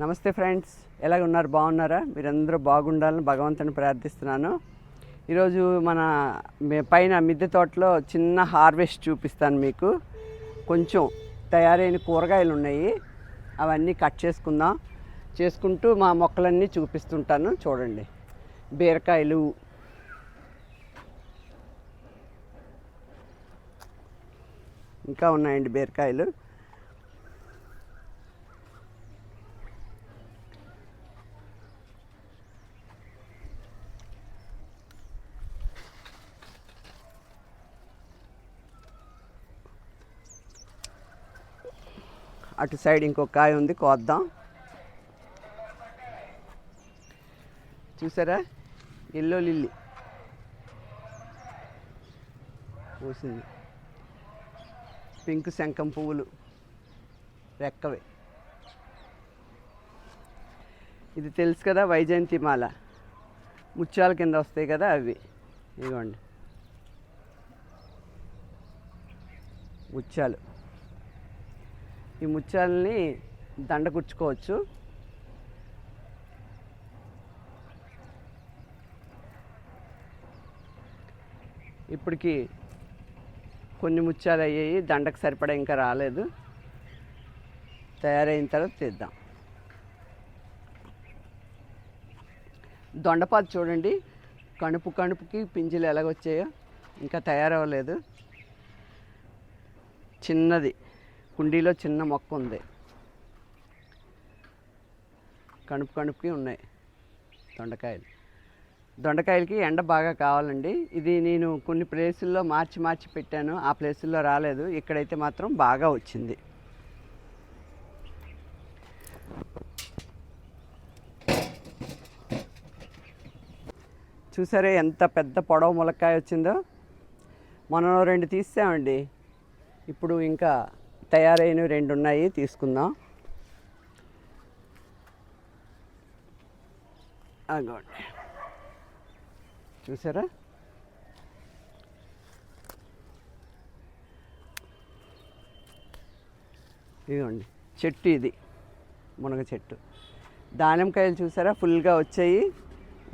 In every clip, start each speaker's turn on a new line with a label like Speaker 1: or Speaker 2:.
Speaker 1: నమస్తే ఫ్రెండ్స్. ఎలాగ ఉన్నారు? బాగున్నారా? మీరందరూ బాగుండాలని భగవంతుని ప్రార్థిస్తున్నాను. ఈరోజు మన పైన మిద్దె తోటలో చిన్న హార్వెస్ట్ చూపిస్తాను మీకు. కొంచెం తయారైన కూరగాయలు ఉన్నాయి. అవన్నీ కట్ చేసుకుందాం. చేసుకుంటూ మా మొక్కలన్నీ చూపిస్తుంటాను. చూడండి. బీరకాయలు. ఇంకా ఉన్నాయండి బీరకాయలు. అటు సైడ్ ఇంకో కాయ ఉంది కోద్దాం. చూసారా? Yellow lily. పూసింది. పింక్ శంఖం పువ్వులు. రెక్కవి. ఇది తెలుసు కదా వైజయంతి మాల. ముత్యాల కింద వస్తాయి కదా అవి. ఇదిగోండి. ముత్యాలు. ఈ ముత్యాలని దండ గుచ్చుకోవచ్చు ఇప్పటికి కొన్ని ముత్యాలు అయ్యాయి దండకు సరిపడా ఇంకా రాలేదు. తయారైన తర్వాత తీద్దాం. దొండపాదు చూడండి కణుపు కణుపుకి పింజలు ఎలాగొచ్చాయో ఇంకా తయారవ్వలేదు. చిన్నది. కుండీలో చిన్న మొక్క ఉంది. కణుపు కణుపుకి ఉన్నాయి దొండకాయలు. దొండకాయలకి ఎండ బాగా కావాలండి. ఇది నేను కొన్ని ప్లేసుల్లో మార్చి మార్చి పెట్టాను. ఆ ప్లేసుల్లో రాలేదు. ఇక్కడైతే మాత్రం బాగా వచ్చింది. చూసారే ఎంత పెద్ద పొడవు ములక్కాయ వచ్చిందో? మనం రెండు తీసామండి ఇప్పుడు ఇంకా తయారైన రెండు ఉన్నాయి తీసుకుందాం. అగోండి. చూసారా? ఇదిగోండి చెట్టు ఇది మునగ చెట్టు. దానిమ్మకాయలు చూసారా? ఫుల్గా వచ్చాయి.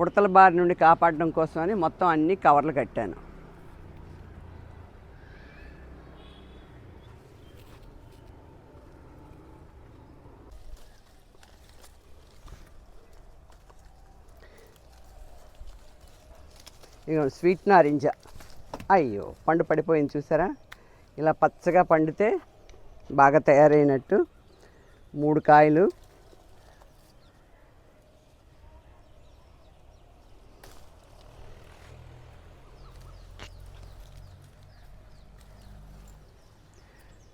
Speaker 1: ఉడతల బారి నుండి కాపాడడం కోసమని మొత్తం అన్ని కవర్లు కట్టాను. ఇక స్వీట్ నారింజ. అయ్యో పండు పడిపోయింది చూసారా? ఇలా పచ్చగా పండితే బాగా తయారైనట్టు. మూడు కాయలు.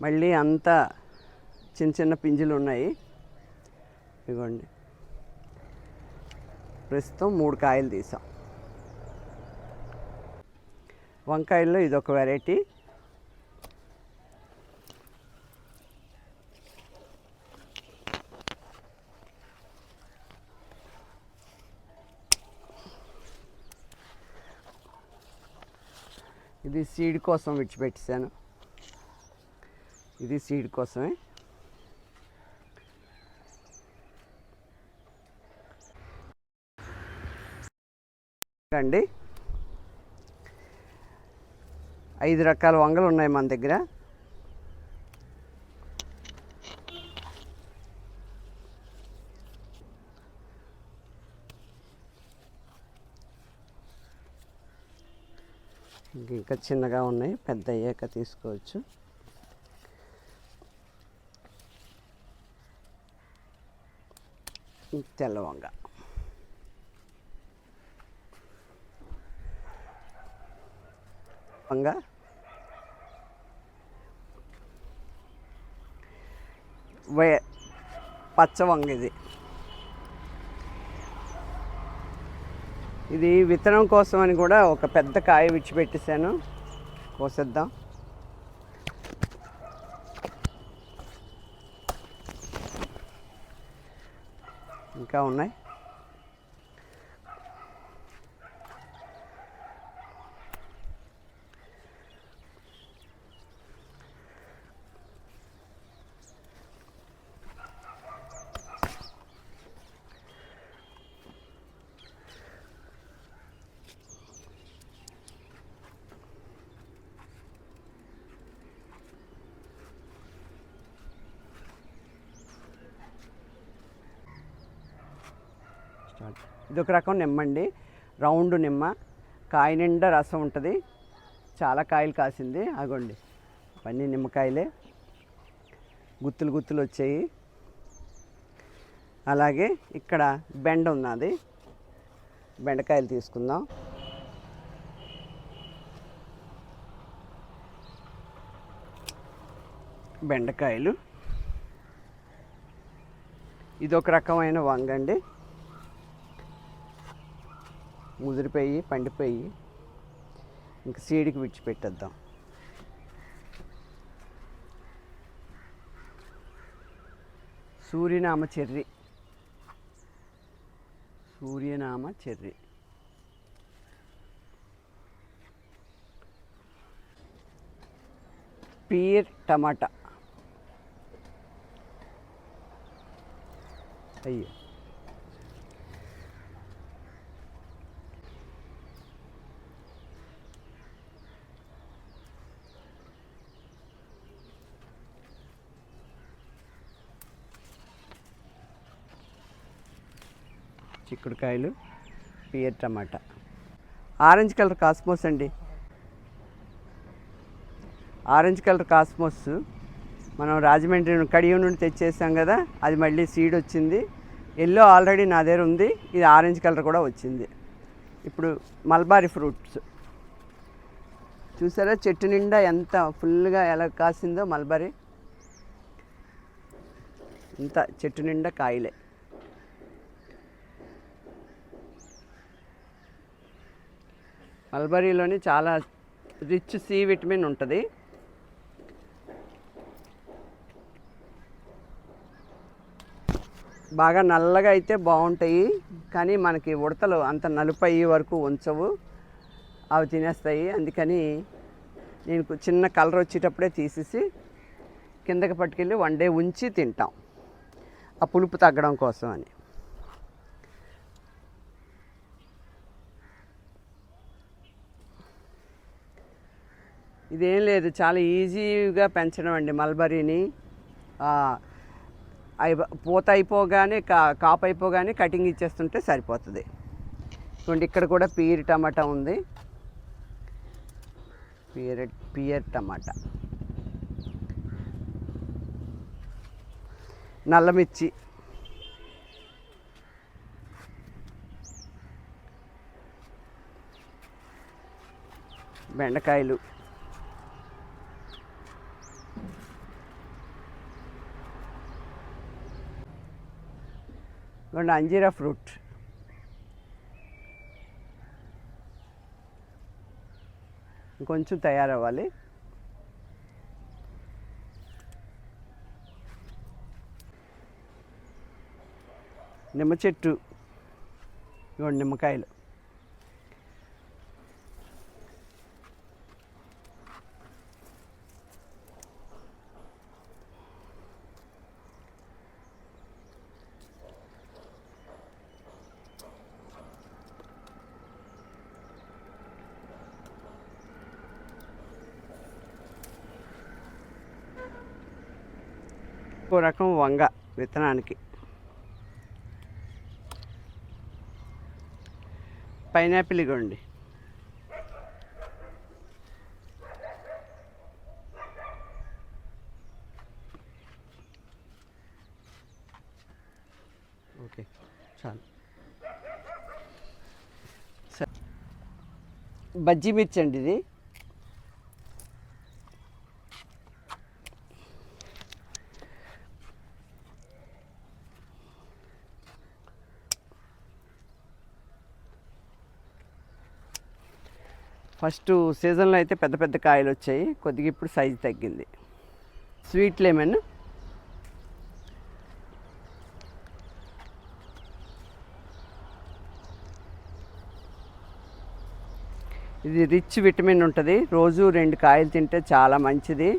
Speaker 1: మళ్ళీ అంతా చిన్న చిన్న పింజులు ఉన్నాయి. ఇదిగోండి ప్రస్తుతం మూడు కాయలు తీసాం. వంకాయల్లో ఇదొక వెరైటీ. ఇది సీడ్ కోసం విడిచిపెట్టేశాను. ఇది సీడ్ కోసమే. అండి ఐదు రకాల వంగలు ఉన్నాయి మన దగ్గర. ఇంకా చిన్నగా ఉన్నాయి పెద్ద అయ్యాక తీసుకోవచ్చు. తెల్ల వంగ వే పచ్చ ఇది. ఇది విత్తనం కోసం అని కూడా ఒక పెద్ద కాయ విడిచిపెట్టేశాను. కోసేద్దాం. ఇంకా ఉన్నాయి. చాలు. ఇది ఒక రకం నిమ్మ అండి. రౌండ్ నిమ్మ. కాయ నిండా రసం ఉంటుంది. చాలా కాయలు కాసింది. అగోండి. అవన్నీ నిమ్మకాయలే. గుత్తులు గుత్తులు వచ్చాయి. అలాగే ఇక్కడ బెండ ఉన్నది. బెండకాయలు తీసుకుందాం. బెండకాయలు. ఇది ఒక రకమైన వంగండి ముదిరిపోయి పండిపోయి ఇంక సీడికి విడిచిపెట్టేద్దాం. Surinam cherry. Surinam cherry. Pear tomato. అయ్యో. చిక్కుడుకాయలు pear tomato. Orange colour cosmos అండి. ఆరెంజ్ కలర్ కాస్మోస్ మనం రాజమండ్రి కడియం నుండి తెచ్చేసాం కదా అది మళ్ళీ సీడ్ వచ్చింది. ఎల్లో ఆల్రెడీ నా దగ్గర ఉంది ఇది ఆరెంజ్ కలర్ కూడా వచ్చింది. ఇప్పుడు మల్బారీ ఫ్రూట్స్. చూసారా చెట్టు నిండా ఎంత ఫుల్గా ఎలా కాసిందో మల్బరీ. ఇంత చెట్టు నిండా కాయలే. మల్బరీలోని చాలా రిచ్ సి విటమిన్ ఉంటుంది. బాగా నల్లగా అయితే బాగుంటాయి కానీ మనకి ఉడతలు అంత నలుపు అయ్యే వరకు ఉంచవు. అవి తినేస్తాయి. అందుకని నేను చిన్న కలర్ వచ్చేటప్పుడే తీసేసి కిందకి పట్టుకెళ్ళి వన్ డే ఉంచి తింటాం. ఆ పులుపు తగ్గడం కోసం అని. ఇదేం లేదు చాలా ఈజీగా పెంచడం అండి మల్బరీని. పూత అయిపోగానే కా కాపు అయిపోగానే కటింగ్ ఇచ్చేస్తుంటే సరిపోతుంది. చూడండి ఇక్కడ కూడా పీర్ టమాటా ఉంది. పీర్ పియర్ టమాటా. నల్లమిర్చి బెండకాయలు. ఇదిగోండి అంజీరా ఫ్రూట్. ఇంకొంచెం తయారవ్వాలి. నిమ్మ చెట్టు. ఇవ్వండి నిమ్మకాయలు. ఇంకో రకం వంగ విత్తనానికి. పైనాపిల్ ఇగోండి. ఓకే చాలు. సరే బజ్జీ మిర్చి అండి ఇది. ఫస్ట్ సీజన్లో అయితే పెద్ద పెద్ద కాయలు వచ్చాయి కొద్దిగా ఇప్పుడు సైజు తగ్గింది. Sweet lemon. ఇది రిచ్ విటమిన్ ఉంటుంది. రోజు రెండు కాయలు తింటే చాలా మంచిది.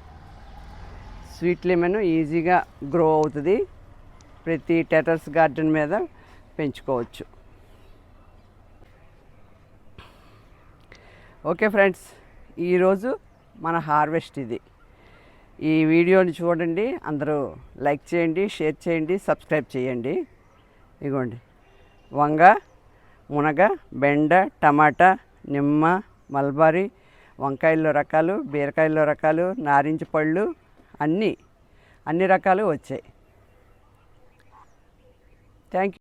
Speaker 1: స్వీట్ లెమన్ ఈజీగా గ్రో అవుతుంది. ప్రతి టెరస్ గార్డెన్ మీద పెంచుకోవచ్చు. ఓకే ఫ్రెండ్స్ ఈరోజు మన హార్వెస్ట్ ఇది. ఈ వీడియోని చూడండి అందరూ లైక్ చేయండి షేర్ చేయండి సబ్స్క్రైబ్ చేయండి. ఇగోండి. వంగ మునగ బెండ టమాటా నిమ్మ మల్బరీ వంకాయల్లో రకాలు బీరకాయల్లో రకాలు నారింజ పళ్ళు అన్నీ అన్ని రకాలు వచ్చాయి. Thank you.